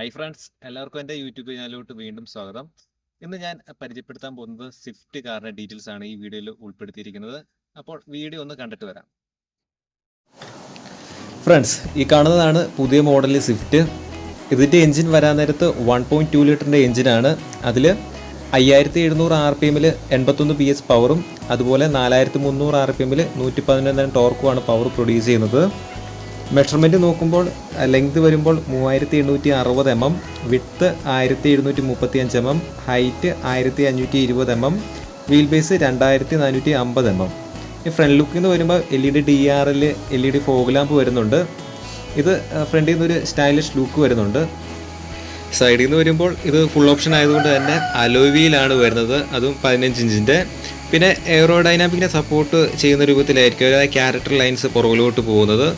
Hi friends എല്ലാവർക്കും എന്റെ YouTube ചാനലിലോട്ട് വീണ്ടും സ്വാഗതം. ഇന്ന് ഞാൻ പരിചയപ്പെടുത്താൻ പോകുന്നത് സ്വിഫ്റ്റ് കാറിന്റെ ഡീറ്റെയിൽസ് ആണ് ഈ വീഡിയോയിൽ ഉൾപ്പെടുത്തിയിരിക്കുന്നത്. അപ്പോൾ വീഡിയോ ഒന്ന് കണ്ടിട്ട് വരാം. ഫ്രണ്ട്സ് ഈ കാണുന്നതാണ് പുതിയ മോഡൽ സ്വിഫ്റ്റ് ഇതിന്റെ എഞ്ചിൻ വരാൻ നേരത്ത് വൺ പോയിന്റ് ടു ലിറ്ററിന്റെ എൻജിനാണ് അതിൽ അയ്യായിരത്തി എഴുന്നൂറ് ആർ പി എമ്മിൽ എൺപത്തൊന്ന് പി എസ് പവറും അതുപോലെ നാലായിരത്തി മുന്നൂറ് ആർ പി എമ്മിൽ നൂറ്റി പതിനൊന്ന് ടോർക്കുമാണ് പവർ പ്രൊഡ്യൂസ് ചെയ്യുന്നത്. മെഷർമെന്റ് നോക്കുമ്പോൾ ലെങ്ത് വരുമ്പോൾ മൂവായിരത്തി എണ്ണൂറ്റി അറുപത് എം എം വിട്ത്ത് ആയിരത്തി എഴുന്നൂറ്റി മുപ്പത്തി അഞ്ച് എം എം ഹൈറ്റ് ആയിരത്തി അഞ്ഞൂറ്റി ഇരുപത് എം എം വീൽ ബേസ് രണ്ടായിരത്തി നാനൂറ്റി അമ്പത് എം എം. ഈ ഫ്രണ്ട് ലുക്കിൽ നിന്ന് വരുമ്പോൾ L E D D R L L E D fog lamp വരുന്നുണ്ട്. ഇത് ഫ്രണ്ടിൽ നിന്ന് ഒരു സ്റ്റൈലിഷ് ലുക്ക് വരുന്നുണ്ട്. സൈഡിൽ നിന്ന് വരുമ്പോൾ ഇത് ഫുൾ ഓപ്ഷൻ ആയതുകൊണ്ട് തന്നെ അലോവിയിലാണ് വരുന്നത്. അതും പതിനഞ്ച് ഇഞ്ചിന്റെ പിന്നെ എയറോഡൈനാമിക്കിനെ സപ്പോർട്ട് ചെയ്യുന്ന രൂപത്തിലായിരിക്കും. ക്യാരക്ടർ ലൈൻസ് പുറകിലോട്ട് പോകുന്നത്.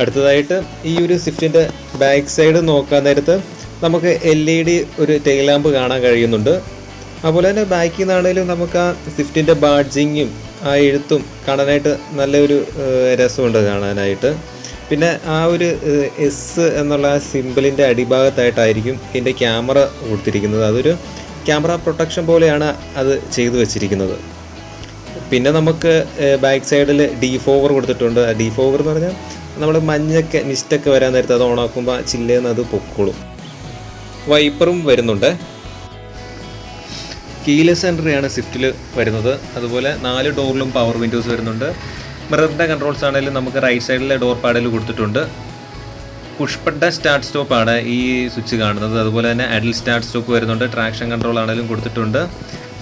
അടുത്തതായിട്ട് ഈ ഒരു സ്വിഫ്റ്റിന്റെ ബാക്ക് സൈഡ് നോക്കാൻ നേരത്ത് നമുക്ക് എൽ ഇ ഡി ഒരു ടെയിൽ ലാമ്പ് കാണാൻ കഴിയുന്നുണ്ട്. അതുപോലെ തന്നെ ബാക്കിൽ നിന്നാണെങ്കിലും നമുക്ക് ആ സ്വിഫ്റ്റിന്റെ ബാഡ്ജിങ്ങും ആ എഴുത്തും കാണാനായിട്ട് നല്ലൊരു രസമുണ്ട് കാണാനായിട്ട്. പിന്നെ ആ ഒരു എസ് എന്നുള്ള സിമ്പിളിന്റെ അടിഭാഗത്തായിട്ടായിരിക്കും ഇതിന്റെ ക്യാമറ കൊടുത്തിരിക്കുന്നത്. അതൊരു ക്യാമറ പ്രൊട്ടക്ഷൻ പോലെയാണ് അത് ചെയ്തു വെച്ചിരിക്കുന്നത്. പിന്നെ നമുക്ക് ബാക്ക് സൈഡിൽ ഡി ഫോവർ കൊടുത്തിട്ടുണ്ട്. ഡി ഫോവർ എന്ന് പറഞ്ഞാൽ നമ്മൾ മഞ്ഞൊക്കെ മിസ്റ്റൊക്കെ വരാൻ നേരത്ത് അത് ഓണാക്കുമ്പോൾ ചില്ലേന്ന് അത് പൊക്കോളും. വൈപ്പറും വരുന്നുണ്ട്. കീലെസ് എൻട്രിയാണ് സ്വിഫ്റ്റിൽ വരുന്നത്. അതുപോലെ നാല് ഡോറിലും പവർ വിൻഡോസ് വരുന്നുണ്ട്. മിററിന്റെ കൺട്രോൾസ് ആണെങ്കിലും നമുക്ക് റൈറ്റ് സൈഡിലെ ഡോർ പാഡിൽ കൊടുത്തിട്ടുണ്ട്. പുഷ്പട്ട സ്റ്റാർട്ട് സ്റ്റോപ്പ് ആണ് ഈ സ്വിച്ച് കാണുന്നത്. അതുപോലെ തന്നെ അഡിൽ സ്റ്റാർട്ട് സ്റ്റോപ്പ് വരുന്നുണ്ട്. ട്രാക്ഷൻ കൺട്രോൾ ആണെങ്കിലും കൊടുത്തിട്ടുണ്ട്.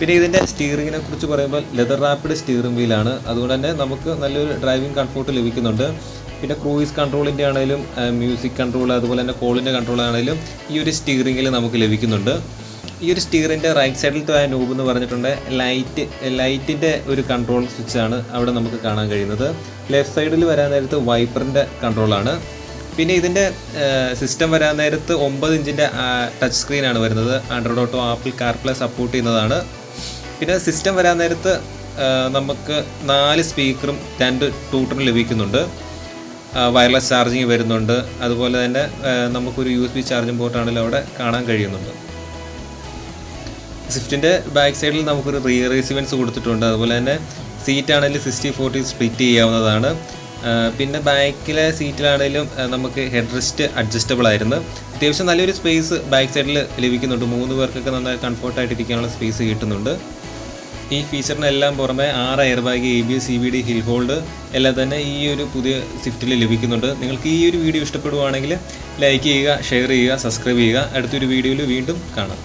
പിന്നെ ഇതിന്റെ സ്റ്റിയറിങ്ങിനെ കുറിച്ച് പറയുമ്പോൾ ലെതർ റാപ്പിഡ് സ്റ്റിയറിംഗ് വീലാണ്. അതുകൊണ്ട് തന്നെ നമുക്ക് നല്ലൊരു ഡ്രൈവിംഗ് കംഫോർട്ട് ലഭിക്കുന്നുണ്ട്. പിന്നെ ക്രൂയിസ് കൺട്രോളിന്റെ ആണെങ്കിലും മ്യൂസിക് കൺട്രോൾ അതുപോലെ തന്നെ കോളിന്റെ കൺട്രോൾ ആണെങ്കിലും ഈ ഒരു സ്റ്റിയറിങ്ങിൽ നമുക്ക് ലഭിക്കുന്നുണ്ട്. ഈ ഒരു സ്റ്റീറിന്റെ റൈറ്റ് സൈഡിലത്തെ നോബ് എന്ന് പറഞ്ഞിട്ടുണ്ട്. ലൈറ്റ് ലൈറ്റിന്റെ ഒരു കൺട്രോൾ സ്വിച്ച് ആണ് അവിടെ നമുക്ക് കാണാൻ കഴിയുന്നത്. ലെഫ്റ്റ് സൈഡിൽ വരാൻ നേരത്ത് വൈപ്പറിന്റെ കൺട്രോളാണ് പിന്നെ ഇതിന്റെ സിസ്റ്റം വരാൻ നേരത്ത് ഒമ്പത് ഇഞ്ചിന്റെ ടച്ച് സ്ക്രീനാണ് വരുന്നത്. Android Auto Apple CarPlay support ചെയ്യുന്നതാണ്. പിന്നെ സിസ്റ്റം വരാൻ നേരത്ത് നമുക്ക് നാല് സ്പീക്കറും രണ്ട് ടൂട്ടറും ലഭിക്കുന്നുണ്ട്. വയർലെസ് ചാർജിങ് വരുന്നുണ്ട്. അതുപോലെ തന്നെ നമുക്കൊരു യു എസ് ബി ചാർജിങ് പോർട്ടാണെങ്കിലും അവിടെ കാണാൻ കഴിയുന്നുണ്ട്. സ്വിഫ്റ്റിന്റെ ബാക്ക് സൈഡിൽ നമുക്കൊരു റിയർ റീസിവൻസ് കൊടുത്തിട്ടുണ്ട്. അതുപോലെ തന്നെ സീറ്റ് ആണെങ്കിലും സിക്സ്റ്റി ഫോർട്ടി സ്പ്ലിറ്റ് ചെയ്യാവുന്നതാണ്. പിന്നെ ബാക്കിലെ സീറ്റിലാണെങ്കിലും നമുക്ക് ഹെഡ് റെസ്റ്റ് അഡ്ജസ്റ്റബിൾ ആയിരുന്നു. അത്യാവശ്യം നല്ലൊരു സ്പേസ് ബാക്ക് സൈഡിൽ ലഭിക്കുന്നുണ്ട്. മൂന്ന് പേർക്കൊക്കെ നന്നായി കംഫർട്ടായിട്ട് ഇരിക്കാനുള്ള സ്പേസ് കിട്ടുന്നുണ്ട്. ഈ ഫീച്ചറിനെല്ലാം പുറമെ ആറ് airbag A B C B D hill hold എല്ലാം തന്നെ ഈ ഒരു പുതിയ സ്വിഫ്റ്റിൽ ലഭിക്കുന്നുണ്ട്. നിങ്ങൾക്ക് ഈ ഒരു വീഡിയോ ഇഷ്ടപ്പെടുവാണെങ്കിൽ ലൈക്ക് ചെയ്യുക ഷെയർ ചെയ്യുക സബ്സ്ക്രൈബ് ചെയ്യുക. അടുത്തൊരു വീഡിയോയിൽ വീണ്ടും കാണാം.